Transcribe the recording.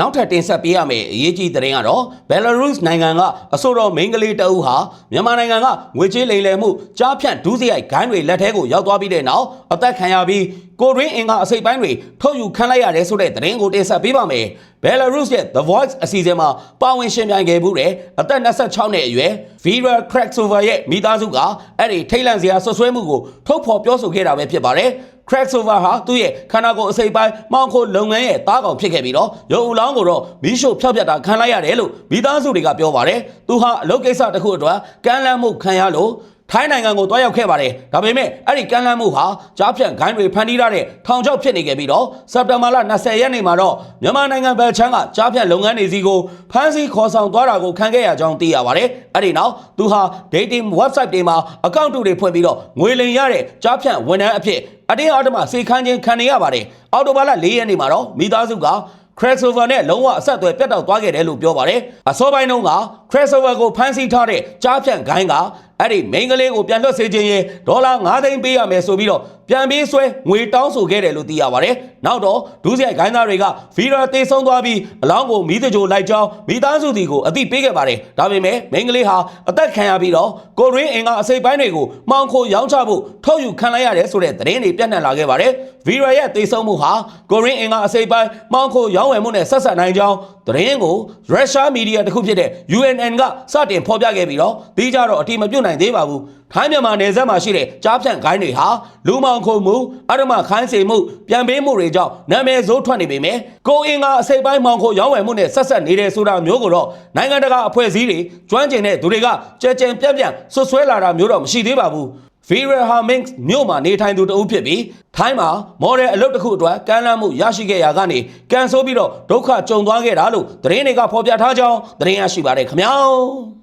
နောက်ထပ်တင်ဆက်ပေးရမယ့်အရေးကြီးသတင်းကတော့ Belarus နိုင်ငံကအဆိုတော်မိန်းကလေးတအုပ်ဟာမြန်မာနိုင်ငံကငွေကြေးလိမ်လည်မှုကြားဖြန့်ဒုစရိုက်ဂိုင်းတွေလက်ထဲကိုရောက်သွားပြီးတဲ့နောက်အသက်ခံရပြီးကိုရင်းအင်ကအစိပ်ပိုင်းတွေထုတ်ယူခံလိုက်ရတယ်ဆိုတဲ့သတင်းကိုတင်ဆက်ပေးပါမယ်။ Belarus ရဲ့ The Voice အစီအစဉ်မှာပါဝင်ရှင်ပြိုင်ခဲ့မှုတဲ့အသက်26နှစ်အရွယ် Vera Kraksova ရဲ့မိသားစုကအဲ့ဒီထိတ်လန့်စရာဆွဆွဲမှုကိုထုတ်ဖော်ပြောဆိုခဲ့တာပဲဖြစ်ပါတယ်။ Cracksover ဟာသူ့ရဲ့ခန္ဓာကိုယ်အစိပ်ပိုင်းမောင်ခိုလုပ်ငန်းရဲ့တားကောင်ဖြစ်ခဲ့ပြီးတော့ရုပ်အလောင်းကိုတော့မီးရှို့ဖျောက်ပြတ်တာခံလိုက်ရတယ်လို့မိသားစုတွေကပြောပါတယ်။သူဟာအလုပ်ကိစ္စတစ်ခုအတွက်ကမ်းလှမ်းမှုခံရလို့ ထိုင်းနိုင်ငံကိုတွားရောက်ခဲ့ပါတယ်။ဒါပေမဲ့အဲ့ဒီကမ်းလှမ်းမှုဟာကြားဖြန့်ဂိုင်းတွေဖန်တီးထားတဲ့ထောင်ချောက်ဖြစ်နေခဲ့ပြီးတော့စက်တင်ဘာလ20ရက်နေ့မှာတော့မြန်မာနိုင်ငံဘယ်ချမ်းကကြားဖြန့်လုပ်ငန်းတွေစီကိုဖမ်းဆီးခေါ်ဆောင်သွားတာကိုခံခဲ့ရကြောင်းသိရပါတယ်။အဲ့ဒီနောက်သူဟာ dating website တွေမှာအကောင့်တူတွေဖွင့်ပြီးတော့ငွေလိမ်ရတဲ့ကြားဖြန့်ဝန်ထမ်းအဖြစ်အတင်းအဓမ္မစေခန်းချင်းခံနေရပါတယ်။အော်တိုဘာလ၄ရက်နေ့မှာတော့မိသားစုက Crossover နဲ့လုံးဝအဆက်အသွယ်ပြတ်တောက်သွားခဲ့တယ်လို့ပြောပါတယ်။အစောပိုင်းတုန်းက Crossover ကိုဖမ်းဆီးထားတဲ့ကြားဖြန့်ဂိုင်းကအဲ့ဒီမိန်းကလေးကိုပြန်လွှတ်စေခြင်းရင်ဒေါ်လာ9သိန်းပေးရမယ်ဆိုပြီးတော့ပြန်ပေးဆွဲငွေတောင်းဆိုခဲ့တယ်လို့သိရပါတယ်။နောက်တော့ဒုစရိုက်ဂိုင်းသားတွေကဗီရာတေဆုံးသွားပြီးအလောင်းကိုမီးတကြိုလိုက်ကြောင်းမိသားစုတီကိုအသိပေးခဲ့ပါတယ်။ဒါပေမဲ့မိန်းကလေးဟာအသက်ခံရပြီးတော့ကိုရင်းအင်ကအစိပ်ပိုင်းတွေကိုမှောင်ခိုရောင်းချဖို့ထုတ်ယူခံလိုက်ရတယ်ဆိုတဲ့သတင်းတွေပြန့်နှံ့လာခဲ့ပါတယ်။ဗီရာရဲ့တေဆုံးမှုဟာကိုရင်းအင်ကအစိပ်ပိုင်းမှောင်ခိုရောင်းဝယ်မှုနဲ့ဆက်ဆက်နိုင်ကြောင်းသတင်းကိုရုရှားမီဒီယာတစ်ခုဖြစ်တဲ့ UNN ကစတင်ဖော်ပြခဲ့ပြီးတော့ဒီကြတော့အတိမပြုတ်နိုင်သေးပါဘူး။ထိုင်းမြန်မာနယ်စပ်မှာရှိတဲ့ကြားဖြန့်ဂိုင်းတွေဟာလူမောင်ခုံမှုအရမခိုင်းစေမှုပြန်ပေးမှုတွေကြောင့်နာမည်ဆိုးထွက်နေပေမဲ့ကိုအင်ကအစိပ်ပိုင်းမောင်ခိုရောင်းဝယ်မှုနဲ့ဆက်ဆက်နေတယ်ဆိုတာမျိုးကိုတော့နိုင်ငံတကာအဖွဲ့အစည်းတွေကျွမ်းကျင်တဲ့သူတွေကကြဲကြံပြန့်ပြန့်ဆွဆွဲလာတာမျိုးတော့မရှိသေးပါဘူး။ Vera Hamings မြို့မှာနေထိုင်သူတဦးဖြစ်ပြီး ထိုင်းမှာမော်ဒယ်အလုပ်တစ်ခုအတွက်ကမ်းလှမ်းမှုရရှိခဲ့ရာကနေကန်ဆိုးပြီးတော့ဒုက္ခကြုံသွားခဲ့တာလို့သတင်းတွေကဖော်ပြထားကြောင်းသတင်းရရှိပါတယ်ခင်ဗျာ